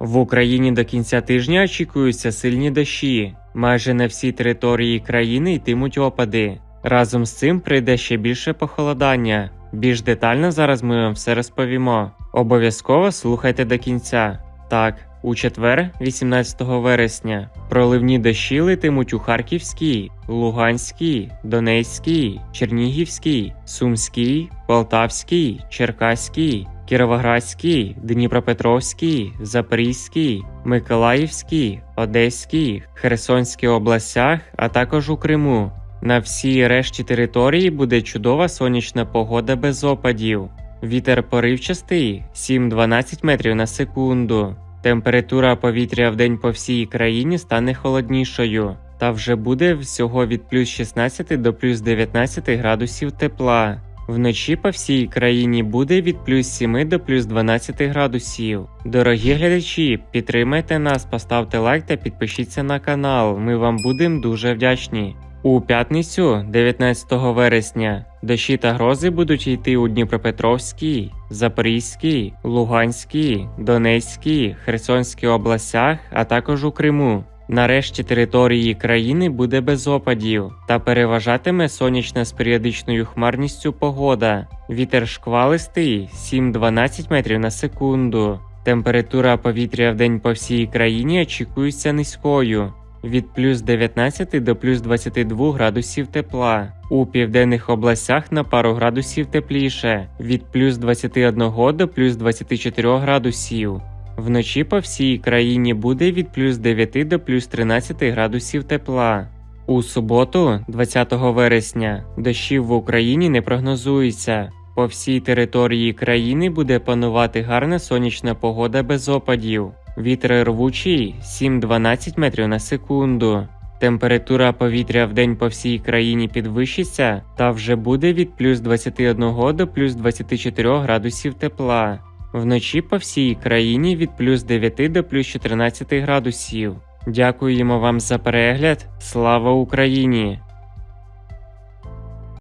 В Україні до кінця тижня очікуються сильні дощі. Майже на всій території країни йтимуть опади. Разом з цим прийде ще більше похолодання. Більш детально зараз ми вам все розповімо. Обов'язково слухайте до кінця. Так, у четвер, 18 вересня, проливні дощі литимуть у Харківській, Луганській, Донецькій, Чернігівській, Сумській, Полтавській, Черкаській, Кіровоградській, Дніпропетровській, Запорізькій, Миколаївській, Одеській, Херсонській областях, а також у Криму. На всій решті території буде чудова сонячна погода без опадів. Вітер поривчастий 7-12 метрів на секунду. Температура повітря в день по всій країні стане холоднішою, та вже буде всього від плюс 16 до плюс 19 градусів тепла. Вночі по всій країні буде від плюс 7 до плюс 12 градусів. Дорогі глядачі, підтримайте нас, поставте лайк та підпишіться на канал. Ми вам будемо дуже вдячні. У п'ятницю, 19 вересня, дощі та грози будуть йти у Дніпропетровській, Запорізькій, Луганській, Донецькій, Херсонській областях, а також у Криму. Нарешті території країни буде без опадів та переважатиме сонячна з періодичною хмарністю погода. Вітер шквалистий 7-12 метрів на секунду. Температура повітря в день по всій країні очікується низькою від плюс 19 до плюс 22 градусів тепла. У південних областях на пару градусів тепліше від плюс 21 до плюс 24 градусів. Вночі по всій країні буде від плюс 9 до плюс 13 градусів тепла. У суботу, 20 вересня, дощів в Україні не прогнозується. По всій території країни буде панувати гарна сонячна погода без опадів. Вітер рвучий 7-12 метрів на секунду. Температура повітря в день по всій країні підвищиться та вже буде від плюс 21 до плюс 24 градусів тепла. Вночі по всій країні від плюс 9 до плюс 14 градусів. Дякуємо вам за перегляд. Слава Україні!